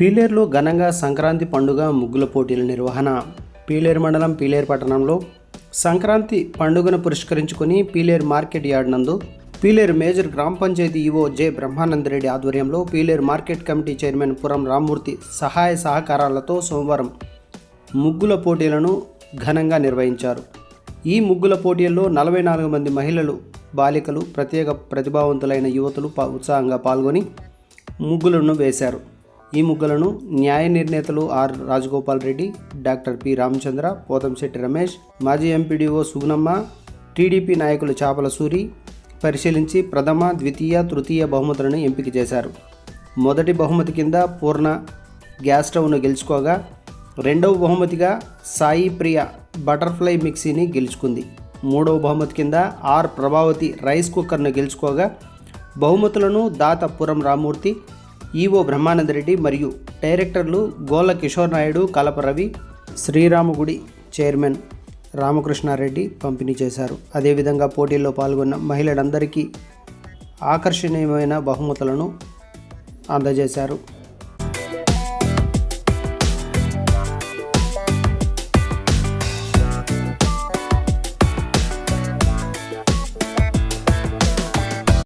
పీలేరులో ఘనంగా సంక్రాంతి పండుగ ముగ్గుల పోటీల నిర్వహణ. పీలేరు మండలం పీలేరు పట్టణంలో సంక్రాంతి పండుగను పురస్కరించుకొని పీలేరు మార్కెట్ యార్డ్ నందు పీలేరు మేజర్ గ్రామ పంచాయతీ ఈవో జె బ్రహ్మానందరెడ్డి ఆధ్వర్యంలో Piler market committee chairman Puram Rammurthy సహాయ సహకారాలతో సోమవారం ముగ్గుల పోటీలను ఘనంగా నిర్వహించారు. ఈ ముగ్గుల పోటీల్లో నలభై నాలుగు మంది మహిళలు బాలికలు ప్రత్యేక ప్రతిభావంతులైన యువతులు ఉత్సాహంగా పాల్గొని ముగ్గులను వేశారు. ఈ ముగ్గులను న్యాయ నిర్ణేతలు R Rajagopal Reddy doctor P Ramachandra Pothamsetty Ramesh మాజీ ఎంపీడీఓ సుగుణమ్మ టీడీపీ నాయకులు చాపల సూరి పరిశీలించి ప్రథమ ద్వితీయ తృతీయ బహుమతులను ఎంపిక చేశారు. మొదటి బహుమతి కింద పూర్ణ గ్యాస్ స్టవ్ను గెలుచుకోగా రెండవ బహుమతిగా సాయి ప్రియ బటర్ఫ్లై మిక్సీని గెలుచుకుంది. మూడవ బహుమతి కింద ఆర్ ప్రభావతి రైస్ కుక్కర్ను గెలుచుకోగా బహుమతులను దాత పురం రామూర్తి ఈవో బ్రహ్మానందరెడ్డి మరియు డైరెక్టర్లు గోళ్ళ కిషోర్ నాయుడు కలప రవి శ్రీరామగుడి చైర్మన్ రామకృష్ణారెడ్డి పంపిణీ చేశారు. అదేవిధంగా పోటీల్లో పాల్గొన్న మహిళలందరికీ ఆకర్షణీయమైన బహుమతులను అందజేశారు.